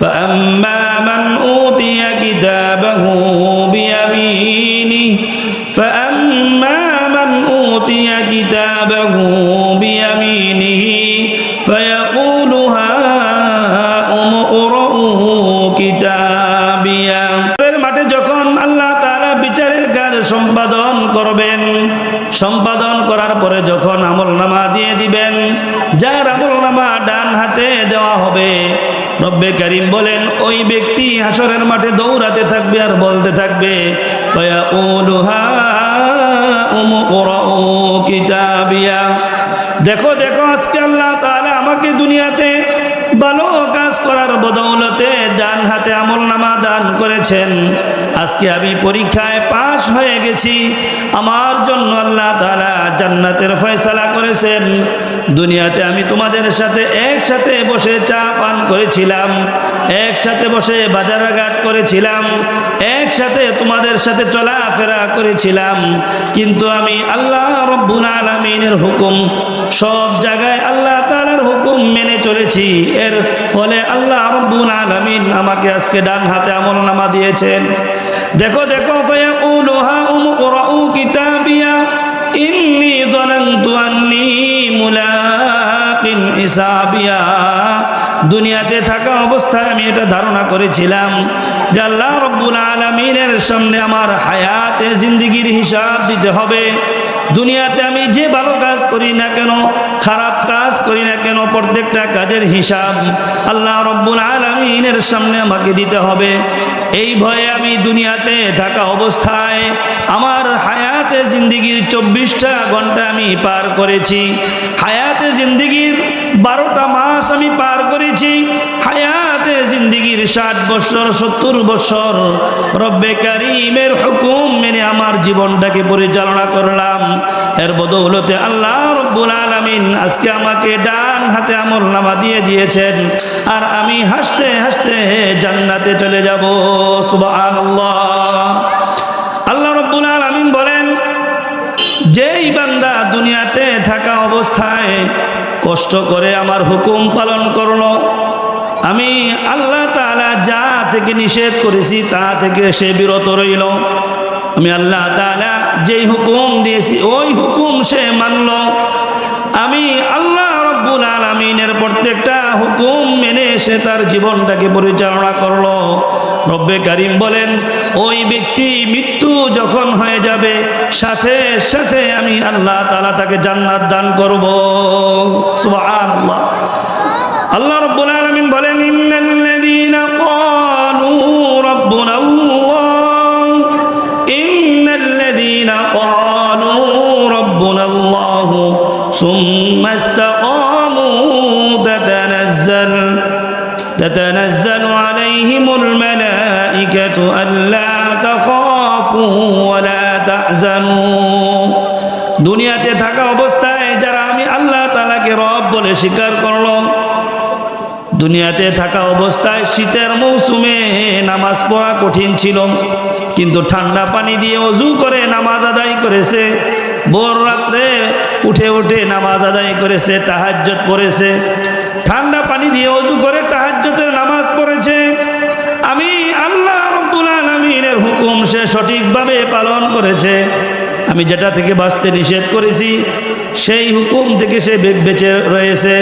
فأما من أوتي كتابه بيمينه فأما من أوتي كتابه بيمينه فيقول هاؤم اقرءوا كتابيا এর মাঠে যখন আল্লাহ তাআলা বিচারের কাজ সম্পাদন করবেন সম্পাদন করার পরে যখন আমল নামা দিয়ে দিবেন যার আমল নামা ডান হাতে দেওয়া হবে রব্বে করিম বলেন, ওই ব্যক্তি হাসরের মাঠে দৌড়াতে থাকবে আর বলতে থাকবে দেখো দেখো, আজকে আল্লাহ তাআলা আমাকে দুনিয়াতে ভালো কাজ করার বদৌলতে ডান হাতে আমল নামা দান করেছেন। আজকে আমি পরীক্ষায় পাশ হয়ে গেছি। আমার জন্য আল্লাহ তাআলা জান্নাতের ফয়সালা করেছেন। দুনিয়াতে আমি তোমাদের সাথে একসাথে বসে চা পান করেছিলাম, একসাথে বসে বাজারঘাট করেছিলাম, একসাথে তোমাদের সাথে চলাফেরা করেছিলাম। কিন্তু আমি আল্লাহ রব্বুল আলমিনের হুকুম, সব জায়গায় আল্লাহ তাআলার হুকুম মেনে চলেছি। এর ফলে আল্লাহ রব্বুল আলামিন আমাকে আজকে ডান হাতে আমল নামা দিয়েছেন। দেখো দেখো কিতাবিয়া, ইন্নী যানানতু আন্নী হিসাবিয়া দুনিয়াতে থাকা অবস্থায় আমি এটা ধারণা করেছিলাম যে আল্লাহ রব্বুল আলমিনের সামনে আমার হায়াতে জিন্দিগির হিসাব দিতে হবে। দুনিয়াতে আমি যে ভালো কাজ করি না কেন, খারাপ কাজ করি না কেন, প্রত্যেকটা কাজের হিসাব আল্লাহ রব্বুল আলমিনের সামনে আমাকে দিতে হবে। এই ভয়ে আমি দুনিয়াতে থাকা অবস্থায় আমার হায়াতে জিন্দিগির চব্বিশটা ঘণ্টা আমি পার করেছি। হায়াতে ষাট বছর, সত্তর বছর রব্বে কারিমের হুকুম মেনে আমার জীবনটাকে পরিচালনা করলাম। এর বদৌলতে আল্লাহ রব্বুল আলমিন আজকে আমাকে ডান হাতে আমল নামা দিয়ে দিয়েছেন। আর আমি হাসতে হাসতে জান্নাতে চলে যাব। সুবহানাল্লাহ। আল্লাহ রব্বুল আলমিন বলেন, যেই বান্দা দুনিয়াতে থাকা অবস্থায় কষ্ট করে আমার হুকুম পালন করল, আমি আল্লাহ তাআলা যা থেকে নিষেধ করেছি, তা থেকে সে বিরত রইল। আমি আল্লাহ তাআলা যেই হুকুম দিয়েছি, ওই হুকুম সে মানল। আমি আল্লাহ রব্বুল আলমিনের প্রত্যেকটা হুকুম মেনে সে তার জীবনটাকে পরিচালনা করল। রব্বে কারিম বলেন, ওই ব্যক্তি মৃত্যু যখন হয়ে যাবে, সাথে সাথে আমি আল্লাহ তালা তাকে জান্নাত দান করব। আল্লাহ রব্বুল আলামিন বলেন সুম্মা ইসতাকামু তাতানাজ্জাল تتنزل عليهم الملائكة ألا تخافوا ولا تحزنوا দুনিয়াতে থাকা অবস্থায় যারা আমি আল্লাহ তালাকে রব বলে স্বীকার করলো দুনিয়াতে থাকা অবস্থায় শীতের মৌসুমে নামাজ পড়া কঠিন ছিল কিন্তু ঠান্ডা পানি দিয়ে অজু করে নামাজ আদায় করেছে ভোর রাত্রে উঠে উঠে নামাজ আদায় করেছে তাহাজ্জত পড়েছে। ঠান্ডা পানি দিয়ে অজু করে তাহাজ্জতের নামাজ পড়েছে। আমি আল্লাহ রব্বুল আলমিনের হুকুম সে সঠিকভাবে পালন করেছে। আমি যেটা থেকে বাঁচতে নিষেধ করেছি, সেই হুকুম থেকে সে বেঁচে রয়েছে।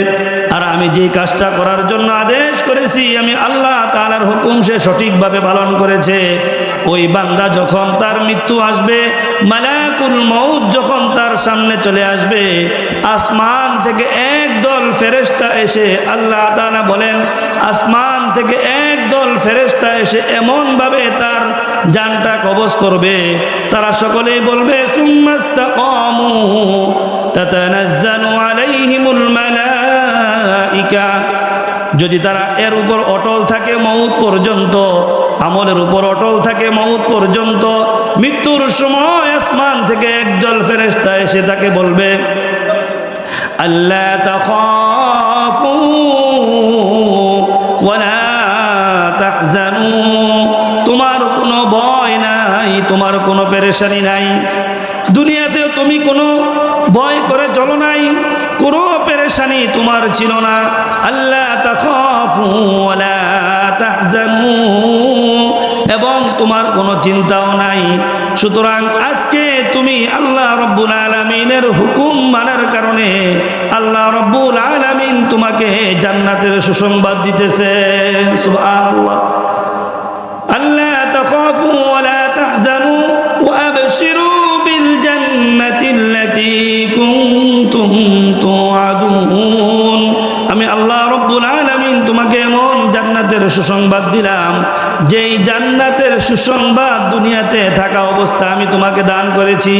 আর আমি যে কাজটা করার জন্য আদেশ করেছি, আমি আল্লাহ তাআলার হুকুম সে সঠিকভাবে পালন করেছে। ওই বান্দা যখন তার মৃত্যু আসবে, মালাকুল মৌত যখন তার সামনে চলে আসবে, আসমান থেকে একদল ফেরেশতা এসে আল্লাহ তাআলা বলেন, আসমান থেকে একদল ফেরেশতা এসে এমনভাবে তার জানটা কবজ করবে। তারা সকলেই বলবে যদি তারা এর উপর অটল থাকে মৌত পর্যন্ত আমলের উপর অটল থাকে মৌত পর্যন্ত। মৃত্যুর সময় আসমান থেকে একদল ফেরেশতা এসে তাকে বলবে আল্লাহ তাখাফু ওয়ালা তাহজানু। তোমার কোনো ভয় নাই, তোমার কোনো পেরেশানি নাই। দুনিয়াতে তুমি কোনো ভয় করে চলো নাই, কোনো পেরেশানি তোমার ছিল না। আল্লাহ তাখাফু ওয়ালা তাহজানু। তোমার কোনো চিন্তাও নাই। সুতরাং আজকে তুমি আল্লাহ রব্বুল আলমিনের হুকুম মানার কারণে আল্লাহ রব্বুল আলমিন তোমাকে জান্নাতের সুসংবাদ দিতেছে। আল্লাহ আমি আল্লাহ রব্বুল আলম আলামিন তোমাকে এমন জান্নাতের সুসংবাদ দিলাম, যেই জান্নাতের সুসংবাদ দুনিয়াতে থাকা অবস্থা আমি তোমাকে দান করেছি।